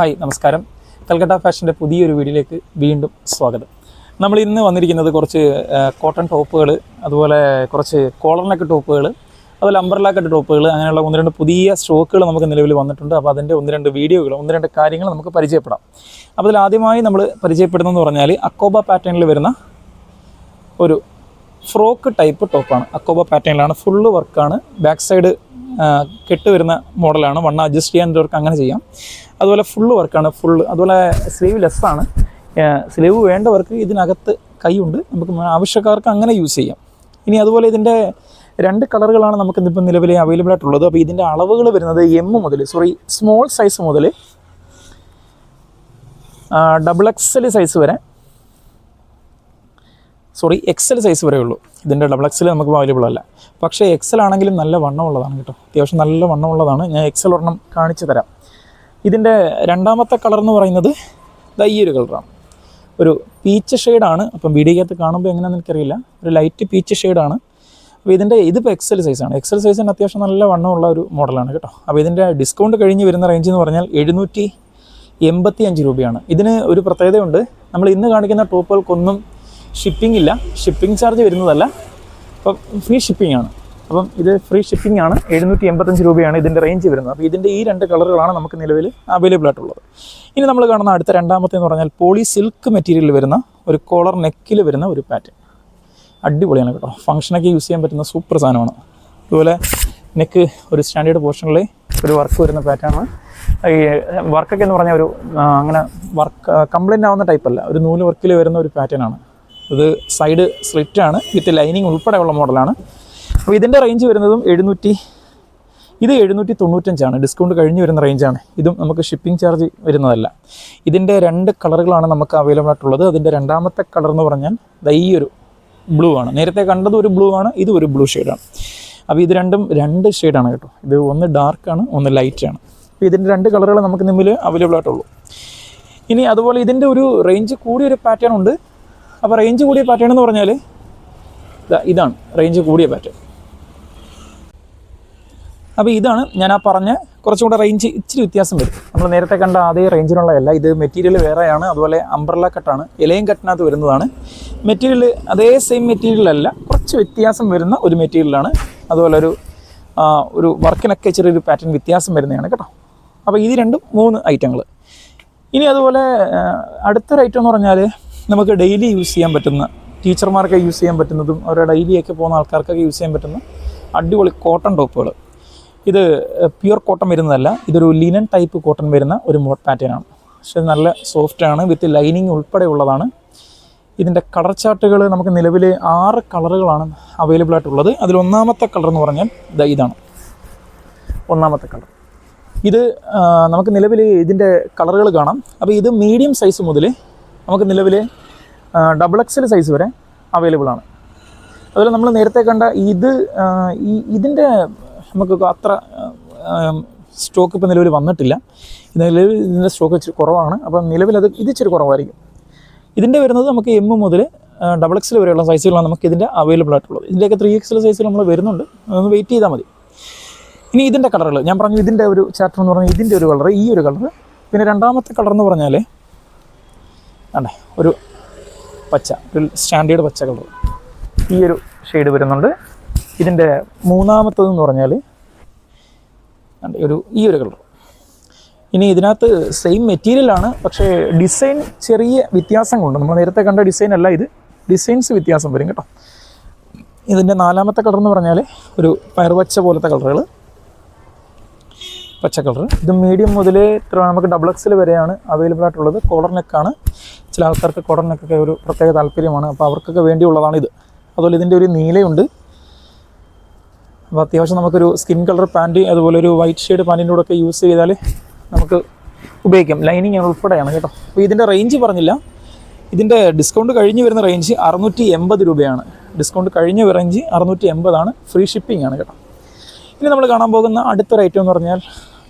Hi നമസ്കാരം. കൽക്കട്ട ഫാഷന്റെ പുതിയൊരു വീഡിയോയിലേക്ക് വീണ്ടും സ്വാഗതം. നമ്മൾ ഇന്ന് വന്നിരിക്കുന്നത് കുറച്ച് കോട്ടൺ ടോപ്പുകൾ അതുപോലെ കുറച്ച് കോളറിനൊക്കെ ടോപ്പുകൾ അതുപോലെ അമ്പർലാക്കട്ട് ടോപ്പുകൾ അങ്ങനെയുള്ള ഒന്ന് രണ്ട് പുതിയ സ്റ്റോക്കുകൾ നമുക്ക് നിലവിൽ വന്നിട്ടുണ്ട്. അപ്പോൾ അതിന്റെ ഒന്ന് രണ്ട് വീഡിയോകൾ ഒന്ന് രണ്ട് കാര്യങ്ങൾ നമുക്ക് പരിചയപ്പെടാം. അപ്പോൾ അതിൽ ആദ്യമായി നമ്മൾ പരിചയപ്പെടുന്നതെന്ന് പറഞ്ഞാൽ അക്കോബ പാറ്റേണിൽ വരുന്ന ഒരു ഫ്രോക്ക് ടൈപ്പ് ടോപ്പാണ്. അക്കോബ പാറ്റേണിലാണ് ഫുള്ള് വർക്കാണ് ബാക്ക് സൈഡ് കെട്ട് വരുന്ന മോഡലാണ് വണ്ണം അഡ്ജസ്റ്റ് ചെയ്യാൻ അങ്ങനെ ചെയ്യാം. അതുപോലെ ഫുള്ള് വർക്കാണ് ഫുള്ള് അതുപോലെ സ്ലീവ് ലെസ്സാണ് സ്ലീവ് വേണ്ടവർക്ക് ഇതിനകത്ത് കൈയുണ്ട്. നമുക്ക് ആവശ്യക്കാർക്ക് അങ്ങനെ യൂസ് ചെയ്യാം. ഇനി അതുപോലെ ഇതിന്റെ രണ്ട് കളറുകളാണ് നമുക്ക് ഇപ്പം നിലവിൽ അവൈലബിൾ ആയിട്ടുള്ളത്. അപ്പോൾ ഇതിന്റെ അളവുകൾ വരുന്നത് എം മുതൽ സോറി സ്മോൾ സൈസ് മുതൽ ഡബിൾ എക്സൽ സൈസ് വരെ സോറി എക്സൽ സൈസ് വരെ ഉള്ളൂ. ഇതിന്റെ ഡബിൾ എക്സൽ നമുക്ക് അവൈലബിൾ അല്ല. പക്ഷേ എക്സൽ ആണെങ്കിലും നല്ല വണ്ണമുള്ളതാണ് കേട്ടോ. അത്യാവശ്യം നല്ല വണ്ണമുള്ളതാണ് ഞാൻ എക്സൽ ഒരെണ്ണം കാണിച്ചു തരാം. ഇതിന്റെ രണ്ടാമത്തെ കളർ എന്ന് പറയുന്നത് ഈ ഒരു കളറാണ്. ഒരു പീച്ച് ഷെയ്ഡാണ് അപ്പം വീഡിയോക്കകത്ത് കാണുമ്പോൾ എങ്ങനെയാണെന്ന് എനിക്കറിയില്ല. ഒരു ലൈറ്റ് പീച്ച് ഷെയ്ഡാണ് അപ്പോൾ ഇതിന്റെ ഇതിപ്പോൾ എക്സൽ സൈസാണ് എക്സൽ സൈസിന് അത്യാവശ്യം നല്ല വണ്ണമുള്ള ഒരു മോഡലാണ് കേട്ടോ. അപ്പോൾ ഇതിന്റെ ഡിസ്കൗണ്ട് കഴിഞ്ഞ് വരുന്ന റേഞ്ച് എന്ന് പറഞ്ഞാൽ എഴുന്നൂറ്റി എൺപത്തി അഞ്ച് രൂപയാണ്. ഇതിന് ഒരു പ്രത്യേകതയുണ്ട്. നമ്മൾ ഇന്ന് കാണിക്കുന്ന ടോപ്പുകൾക്കൊന്നും ഷിപ്പിംഗ് ഇല്ല. ഷിപ്പിംഗ് ചാർജ് വരുന്നതല്ല. അപ്പം ഫ്രീ ഷിപ്പിംഗ് ആണ്. അപ്പം ഇത് ഫ്രീ ഷിപ്പിംഗ് ആണ്. എഴുന്നൂറ്റി എൺപത്തഞ്ച് രൂപയാണ് ഇതിന്റെ റേഞ്ച് വരുന്നത്. അപ്പോൾ ഇതിന്റെ ഈ രണ്ട് കളറുകളാണ് നമുക്ക് നിലവിൽ അവൈലബിൾ ആയിട്ടുള്ളത്. ഇനി നമ്മൾ കാണുന്ന അടുത്ത രണ്ടാമത്തെ എന്ന് പറഞ്ഞാൽ പോളി സിൽക്ക് മെറ്റീരിയലിൽ വരുന്ന ഒരു കോളർ നെക്കിൽ വരുന്ന ഒരു പാറ്റേൺ അടിപൊളിയാണ് കേട്ടോ. ഫംഗ്ഷനൊക്കെ യൂസ് ചെയ്യാൻ പറ്റുന്ന സൂപ്പർ സാധനമാണ്. അതുപോലെ നെക്ക് ഒരു സ്റ്റാൻഡേർഡ് പോർഷനിൽ ഒരു വർക്ക് വരുന്ന പാറ്റേണാണ് ഈ വർക്കൊക്കെ എന്ന് പറഞ്ഞാൽ ഒരു അങ്ങനെ വർക്ക് കംപ്ലൈന്റ് ആവുന്ന ടൈപ്പല്ല ഒരു നൂൽ വർക്കിൽ വരുന്ന ഒരു പാറ്റേൺ ആണ്. ഇത് സൈഡ് സ്ലിറ്റാണ് വിത്ത് ലൈനിങ് ഉൾപ്പെടെയുള്ള മോഡലാണ് അപ്പോൾ ഇതിന്റെ റേഞ്ച് വരുന്നതും എഴുന്നൂറ്റി ഇത് എഴുന്നൂറ്റി തൊണ്ണൂറ്റഞ്ചാണ് ഡിസ്കൗണ്ട് കഴിഞ്ഞ് വരുന്ന റേഞ്ചാണ് ഇതും നമുക്ക് ഷിപ്പിംഗ് ചാർജ് വരുന്നതല്ല. ഇതിന്റെ രണ്ട് കളറുകളാണ് നമുക്ക് അവൈലബിൾ ആയിട്ടുള്ളത്. അതിന്റെ രണ്ടാമത്തെ കളർ എന്ന് പറഞ്ഞാൽ ഈ ഒരു ബ്ലൂ ആണ്. നേരത്തെ കണ്ടത് ഒരു ബ്ലൂ ആണ് ഇത് ഒരു ബ്ലൂ ഷെയ്ഡാണ് അപ്പോൾ ഇത് രണ്ടും രണ്ട് ഷെയ്ഡാണ് കേട്ടോ. ഇത് ഒന്ന് ഡാർക്കാണ് ഒന്ന് ലൈറ്റ് ആണ്. അപ്പോൾ ഇതിന്റെ രണ്ട് കളറുകൾ നമുക്ക് നിമ്മിൽ അവൈലബിൾ ആയിട്ടുള്ളൂ. ഇനി അതുപോലെ ഇതിന്റെ ഒരു റേഞ്ച് കൂടിയൊരു പാറ്റേൺ ഉണ്ട്. അപ്പോൾ റേഞ്ച് കൂടിയ പാറ്റേൺ എന്ന് പറഞ്ഞാൽ ഇതാണ്. റേഞ്ച് കൂടിയ പാറ്റേൺ അപ്പോൾ ഇതാണ് ഞാൻ ആ പറഞ്ഞ കുറച്ചും കൂടെ റേഞ്ച് ഇച്ചിരി വ്യത്യാസം വരും. നമ്മൾ നേരത്തെ കണ്ട അതേ റേഞ്ചിനുള്ളതല്ല ഇത് മെറ്റീരിയൽ വേറെയാണ് അതുപോലെ അംബ്രല്ല കട്ടാണ് ഇലയും കട്ടിനകത്ത് വരുന്നതാണ്. മെറ്റീരിയൽ അതേ സെയിം മെറ്റീരിയലല്ല കുറച്ച് വ്യത്യാസം വരുന്ന ഒരു മെറ്റീരിയലാണ് അതുപോലെ ഒരു ഒരു വർക്കിനൊക്കെ ചെറിയൊരു പാറ്റേൺ വ്യത്യാസം വരുന്നതാണ് കേട്ടോ. അപ്പോൾ ഇത് രണ്ടും മൂന്ന് ഐറ്റങ്ങൾ ഇനി അതുപോലെ അടുത്തൊരു ഐറ്റം എന്ന് പറഞ്ഞാൽ നമുക്ക് ഡെയിലി യൂസ് ചെയ്യാൻ പറ്റുന്ന ടീച്ചർമാർക്ക് യൂസ് ചെയ്യാൻ പറ്റുന്നതും അവരുടെ ഡെയിലിയൊക്കെ പോകുന്ന ആൾക്കാർക്കൊക്കെ യൂസ് ചെയ്യാൻ പറ്റുന്ന അടിപൊളി കോട്ടൺ ടോപ്പുകൾ ഇത് പ്യുർ കോട്ടൺ വരുന്നതല്ല. ഇതൊരു ലിനൻ ടൈപ്പ് കോട്ടൺ വരുന്ന ഒരു മോഡ് പാറ്റേൺ ആണ്. പക്ഷേ നല്ല സോഫ്റ്റ് ആണ് വിത്ത് ലൈനിങ് ഉൾപ്പെടെ ഉള്ളതാണ് ഇതിന്റെ കളർ ചാർട്ടുകൾ നമുക്ക് നിലവിൽ ആറ് കളറുകളാണ് അവൈലബിൾ ആയിട്ടുള്ളത്. അതിൽ ഒന്നാമത്തെ കളർ എന്ന് പറഞ്ഞാൽ ദാ ഇതാണ്. ഒന്നാമത്തെ കളർ ഇത് നമുക്ക് നിലവിൽ ഇതിന്റെ കളറുകൾ കാണാം. അപ്പോൾ ഇത് മീഡിയം സൈസ് മുതൽ നമുക്ക് നിലവിൽ ഡബിൾ എക്സൽ സൈസ് വരെ അവൈലബിൾ ആണ്. അതുപോലെ നമ്മൾ നേരത്തെ കണ്ട ഇത് ഈ ഇതിന്റെ നമുക്ക് അത്ര സ്റ്റോക്ക് ഇപ്പോൾ നിലവിൽ വന്നിട്ടില്ല. നിലവിൽ ഇതിന്റെ സ്റ്റോക്ക് ഇച്ചിരി കുറവാണ്. അപ്പം നിലവിൽ അത് ഇതിച്ചിരി കുറവായിരിക്കും. ഇതിന്റെ വരുന്നത് നമുക്ക് എം മുതൽ ഡബിൾ എക്സിൽ വരെയുള്ള സൈസുകളാണ് നമുക്ക് ഇതിന്റെ അവൈലബിൾ ആയിട്ടുള്ളത്. ഇതിന്റെയൊക്കെ ത്രീ എക്സിൽ സൈസിൽ നമ്മൾ വരുന്നുണ്ട്. ഒന്ന് വെയിറ്റ് ചെയ്താൽ മതി. ഇനി ഇതിന്റെ കളറുകൾ ഞാൻ പറഞ്ഞു ഇതിന്റെ ഒരു ചാപ്റ്റർ എന്ന് പറഞ്ഞാൽ ഇതിന്റെ ഒരു കളർ ഈ ഒരു കളർ പിന്നെ രണ്ടാമത്തെ കളർ എന്ന് പറഞ്ഞാൽ അണ്ടേ ഒരു പച്ച ഒരു സ്റ്റാൻഡേർഡ് പച്ച കളർ ഈ ഒരു ഷെയ്ഡ് വരുന്നുണ്ട്. ഇതിന്റെ മൂന്നാമത്തതെന്ന് പറഞ്ഞാൽ ഒരു ഈ ഒരു കളർ. ഇനി ഇതിനകത്ത് സെയിം മെറ്റീരിയലാണ് പക്ഷേ ഡിസൈൻ ചെറിയ വ്യത്യാസം വ്യത്യാസങ്ങളുണ്ട് നമ്മൾ നേരത്തെ കണ്ട ഡിസൈൻ അല്ല ഇത് ഡിസൈൻസ് വ്യത്യാസം വരും കേട്ടോ. ഇതിന്റെ നാലാമത്തെ കളർ എന്ന് പറഞ്ഞാൽ ഒരു പയർവച്ച പോലത്തെ കളറുകൾ. പച്ച കളർ ഇത് മീഡിയം മുതൽ നമുക്ക് ഡബിൾ എക്സിൽ വരെയാണ് അവൈലബിൾ ആയിട്ടുള്ളത്. കോളർ നെക്കാണ് ചില ആൾക്കാർക്ക് കോളർ നെക്കൊക്കെ ഒരു പ്രത്യേക താല്പര്യമാണ്. അപ്പോൾ അവർക്കൊക്കെ വേണ്ടിയുള്ളതാണ് ഇത്. അതുപോലെ ഇതിന്റെ ഒരു നീലയുണ്ട്. അപ്പോൾ അത്യാവശ്യം നമുക്കൊരു സ്കിൻ കളർ പാന്റ് അതുപോലെ ഒരു വൈറ്റ് ഷെയ്ഡ് പാന്റിന്റെ കൂടെ ഒക്കെ യൂസ് ചെയ്താൽ നമുക്ക് ഉപയോഗിക്കാം. ലൈനിങ് ഉൾപ്പെടെയാണ് കേട്ടോ. അപ്പോൾ ഇതിന്റെ റേഞ്ച് പറഞ്ഞില്ല. ഇതിന്റെ ഡിസ്കൗണ്ട് കഴിഞ്ഞ് വരുന്ന റേഞ്ച് അറുന്നൂറ്റി എൺപത് രൂപയാണ്. ഡിസ്കൗണ്ട് കഴിഞ്ഞ റേഞ്ച് അറുന്നൂറ്റി എൺപതാണ് ഫ്രീ ഷിപ്പിംഗ് ആണ് കേട്ടോ. ഇനി നമ്മൾ കാണാൻ പോകുന്ന അടുത്തൊരു ഐറ്റം എന്ന് പറഞ്ഞാൽ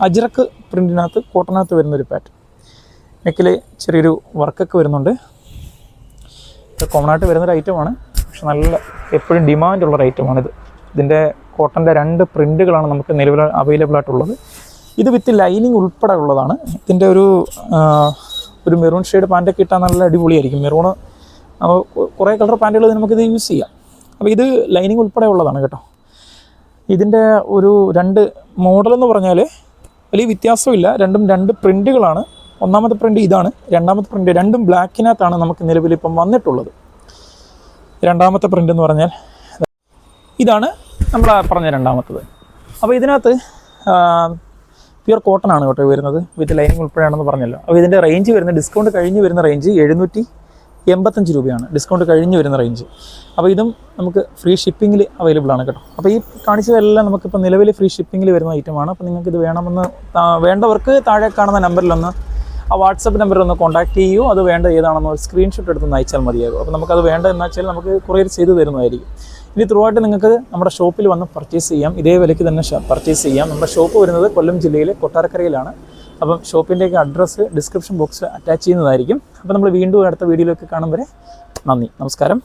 അജ്രക്ക് പ്രിന്റിനകത്ത് കോട്ടനകത്ത് വരുന്നൊരു പാറ്റ് നെക്കിൽ ചെറിയൊരു വർക്കൊക്കെ വരുന്നുണ്ട്. കോമൺ ആയിട്ട് വരുന്നൊരു ഐറ്റമാണ് പക്ഷെ നല്ല എപ്പോഴും ഡിമാൻഡുള്ളൊരു ഐറ്റമാണിത് ഇതിന്റെ കോട്ടന്റെ രണ്ട് പ്രിന്റുകളാണ് നമുക്ക് നിലവിൽ അവൈലബിൾ ആയിട്ടുള്ളത്. ഇത് വിത്ത് ലൈനിങ് ഉൾപ്പെടെ ഉള്ളതാണ്. ഇതിന്റെ ഒരു ഒരു മെറൂൺ ഷെയ്ഡ് പാന്റൊക്കെ ഇട്ടാൽ നല്ല അടിപൊളിയായിരിക്കും. മെറൂണ് കുറേ കളർ പാന്റുകൾ നമുക്കിത് യൂസ് ചെയ്യാം. അപ്പോൾ ഇത് ലൈനിങ് ഉൾപ്പെടെ ഉള്ളതാണ് കേട്ടോ. ഇതിന്റെ ഒരു രണ്ട് മോഡലെന്ന് പറഞ്ഞാൽ വലിയ വ്യത്യാസമില്ല. രണ്ടും രണ്ട് പ്രിന്റുകളാണ് ഒന്നാമത്തെ പ്രിന്റ് ഇതാണ്. രണ്ടാമത്തെ പ്രിന്റ് രണ്ടും ബ്ലാക്കിനകത്താണ് നമുക്ക് നിലവിൽ ഇപ്പം വന്നിട്ടുള്ളത്. രണ്ടാമത്തെ പ്രിന്റ് എന്ന് പറഞ്ഞാൽ ഇതാണ് നമ്മൾ പറഞ്ഞ രണ്ടാമത്തത്. അപ്പോൾ ഇതിനകത്ത് പ്യുർ കോട്ടൺ ആണ് കേട്ടോ വരുന്നത്. വിത്ത് ലൈനിങ് ഉൾപ്പെടെയാണെന്ന് പറഞ്ഞല്ലോ. അപ്പോൾ ഇതിന്റെ റേഞ്ച് വരുന്ന ഡിസ്കൗണ്ട് കഴിഞ്ഞ് വരുന്ന റേഞ്ച് എഴുന്നൂറ്റി എൺപത്തഞ്ച് രൂപയാണ്. ഡിസ്കൗണ്ട് കഴിഞ്ഞ് വരുന്ന റേഞ്ച് അപ്പോൾ ഇതും നമുക്ക് ഫ്രീ ഷിപ്പിങ്ങിൽ അവൈലബിൾ ആണ് കേട്ടോ. അപ്പോൾ ഈ കാണിച്ചതെല്ലാം നമുക്കിപ്പോൾ നിലവിൽ ഫ്രീ ഷിപ്പിങ്ങിൽ വരുന്ന ഐറ്റമാണ് അപ്പോൾ നിങ്ങൾക്ക് ഇത് വേണമെന്ന് വേണ്ടവർക്ക് താഴെ കാണുന്ന നമ്പറിലൊന്ന് ആ വാട്സപ്പ് നമ്പറിൽ ഒന്ന് കോൺടാക്ട് ചെയ്യൂ. അത് വേണ്ട ഏതാണെന്ന് സ്ക്രീൻഷോട്ട് എടുത്ത് അയച്ചാൽ മതിയാകും. അപ്പോൾ നമുക്കത് വേണ്ട എന്ന് വെച്ചാൽ നമുക്ക് കൊറിയർ ചെയ്തു തരുന്നതായിരിക്കും. ഇനി ത്രൂ ആയിട്ട് നിങ്ങൾക്ക് നമ്മുടെ ഷോപ്പിൽ വന്ന് പർച്ചേസ് ചെയ്യാം. ഇതേ വിലയ്ക്ക് തന്നെ പർച്ചേസ് ചെയ്യാം. നമ്മുടെ ഷോപ്പ് വരുന്നത് കൊല്ലം ജില്ലയിലെ കൊട്ടാരക്കരയിലാണ്. അപ്പം ഷോപ്പിന്റെയൊക്കെ അഡ്രസ്സ് ഡിസ്ക്രിപ്ഷൻ ബോക്സ് അറ്റാച്ച് ചെയ്യുന്നതായിരിക്കും. അപ്പോൾ നമ്മൾ വീണ്ടും അടുത്ത വീഡിയോയിലൊക്കെ കാണും വരെ നന്ദി. നമസ്കാരം.